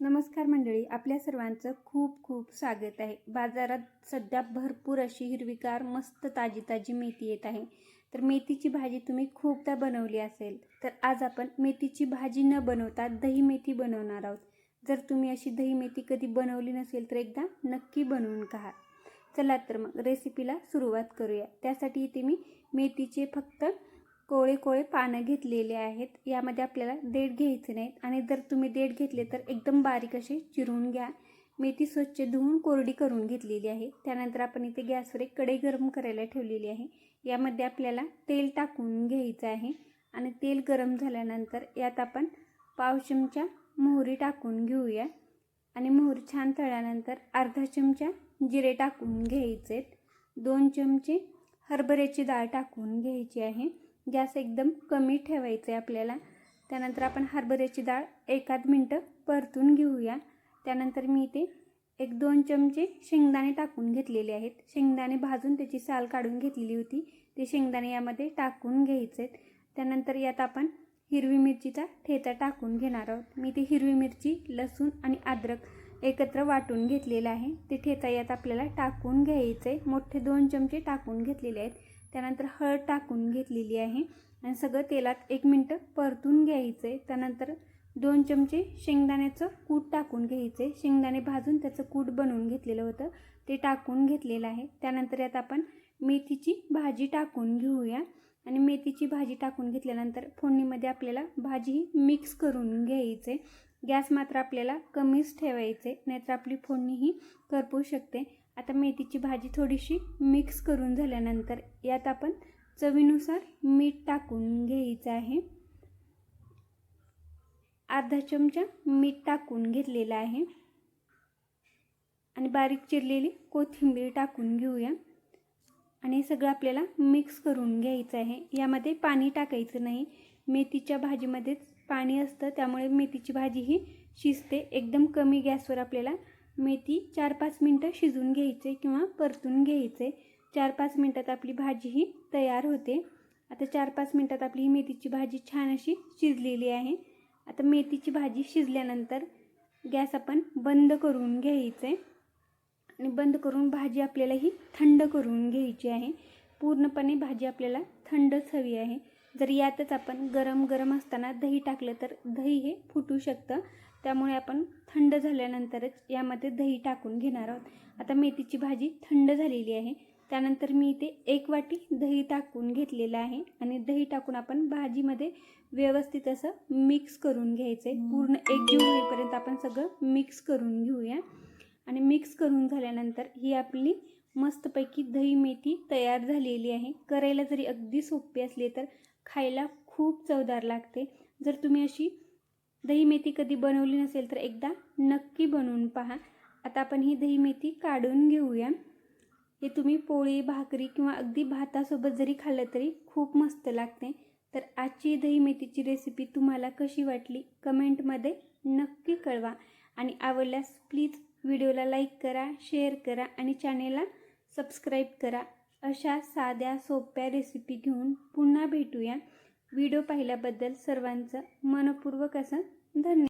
नमस्कार मंडळी आपल्या सर्वांचं खूप खूप स्वागत आहे. बाजारात सध्या भरपूर अशी हिरवीगार मस्त ताजी ताजी मेथी येत आहे. तर मेथीची भाजी तुम्ही खूपदा बनवली असेल तर आज आपण मेथीची भाजी न बनवता दही मेथी बनवणार आहोत. जर तुम्ही अशी दही मेथी कधी बनवली नसेल तर एकदा नक्की बनवून पहा. चला तर मग रेसिपीला सुरुवात करूया. त्यासाठी इथे मी मेथीचे फक्त कोळे कोळे पानं घेतलेले आहेत. यामध्ये आपल्याला देठ घ्यायचे नाहीत. आणि जर तुम्ही देठ घेतले तर एकदम बारीक असे चिरून घ्या. मेथी स्वच्छ धुवून कोरडी करून घेतलेली आहे. त्यानंतर आपण इथे गॅसवर एक कढई गरम करायला ठेवलेली आहे. यामध्ये आपल्याला तेल टाकून घ्यायचं आहे. आणि तेल गरम झाल्यानंतर यात आपण पाव चमचा मोहरी टाकून घेऊया. आणि मोहरी छान तळल्यानंतर अर्धा चमचा जिरे टाकून घ्यायचे दोन चमचे हरभऱ्याची डाळ टाकून घ्यायची आहे. गॅस एकदम कमी ठेवायचं आहे आपल्याला. त्यानंतर आपण हरभऱ्याची डाळ एकाद मिनटं परतून घेऊया. त्यानंतर मी इथे एक दोन चमचे शेंगदाणे टाकून घेतलेले आहेत. शेंगदाणे भाजून त्याची साल काढून घेतलेली होती. ते शेंगदाणे यामध्ये टाकून घ्यायचे आहेत त्यानंतर यात आपण हिरवी मिरचीचा ठेचा टाकून घेणार आहोत. मी ते हिरवी मिरची लसूण आणि अद्रक एकत्र वाटून घेतलेलं आहे. ते ठेचा यात आपल्याला टाकून घ्यायचं आहे मोठे दोन चमचे टाकून घेतलेले आहेत. त्यानंतर हळद टाकून घेतलेली आहे. आणि सगळं तेलात एक मिनटं परतून घ्यायचं आहे त्यानंतर दोन चमचे शेंगदाण्याचं कूट टाकून घ्यायचं आहे शेंगदाणे भाजून त्याचं कूट बनवून घेतलेलं होतं. ते टाकून घेतलेलं आहे. त्यानंतर यात आपण मेथीची भाजी टाकून घेऊया. आणि मेथीची भाजी टाकून घेतल्यानंतर फोडणीमध्ये आपल्याला भाजी मिक्स करून घ्यायचे गॅस मात्र आपल्याला कमीच ठेवायचे नाहीतर आपली फोडणी ही करपू शकते. आता मेथीची भाजी थोडीशी मिक्स करून झाल्यानंतर यात आपण चवीनुसार मीठ टाकून घ्यायचं आहे. अर्धा चमचा मीठ टाकून घेतलेला आहे. आणि बारीक चिरलेली कोथिंबीर टाकून घेऊया. आणि हे सगळं आपल्याला मिक्स करून घ्यायचं आहे. यामध्ये पाणी टाकायचं नाही. मेथीच्या भाजीमध्येच पाणी असतं त्यामुळे मेथीची भाजी ही शिजते. एकदम कमी गॅसवर आपल्याला मेथी चार पाच मिनटं शिजून घ्यायचे किंवा परतून घ्यायचे. चार पाच मिनटात आपली भाजी ही तयार होते. आता चार पाच मिनटात आपली ही मेथीची भाजी छान अशी शिजलेली आहे. आता मेथीची भाजी शिजल्यानंतर गॅस आपण बंद करून घ्यायचे. आणि बंद करून भाजी आपल्याला ही थंड करून घ्यायची आहे. पूर्णपणे भाजी आपल्याला थंडच हवी आहे. जर यातच आपण गरम गरम असताना दही टाकलं तर दही हे फुटू शकतं. त्यामुळे आपण थंड झाल्यानंतरच यामध्ये दही टाकून घेणार आहोत. आता मेथीची भाजी थंड झालेली आहे. त्यानंतर मी इथे एक वाटी दही टाकून घेतलेलं आहे आणि दही टाकून आपण भाजीमध्ये व्यवस्थित असं मिक्स करून घ्यायचं आहे पूर्ण एकजीव होईपर्यंत आपण सगळं मिक्स करून घेऊया. आणि मिक्स करून झाल्यानंतर ही आपली मस्तपैकी दही मेथी तयार झालेली आहे. करायला जरी अगदी सोपी असली तर खायला खूप चवदार लागते. जर तुम्ही अशी दही मेथी कधी बनवली नसेल तर एकदा नक्की बनवून पहा. आता आपण ही दही मेथी काढून घेऊया. हे तुम्ही पोळी भाकरी किंवा अगदी भातासोबत जरी खाल्लं तरी खूप मस्त लागते. तर आजची दही मेथीची रेसिपी तुम्हाला कशी वाटली? कमेंटमध्ये नक्की कळवा. आणि आवडल्यास प्लीज व्हिडिओला लाईक करा शेअर करा आणि चॅनेलला सबस्क्राईब करा. अशा साध्या सोप्या रेसिपी घेऊन पुन्हा भेटूया. व्हिडिओ पाहिल्याबद्दल सर्वांचं मनपूर्वक असं धन्यवाद.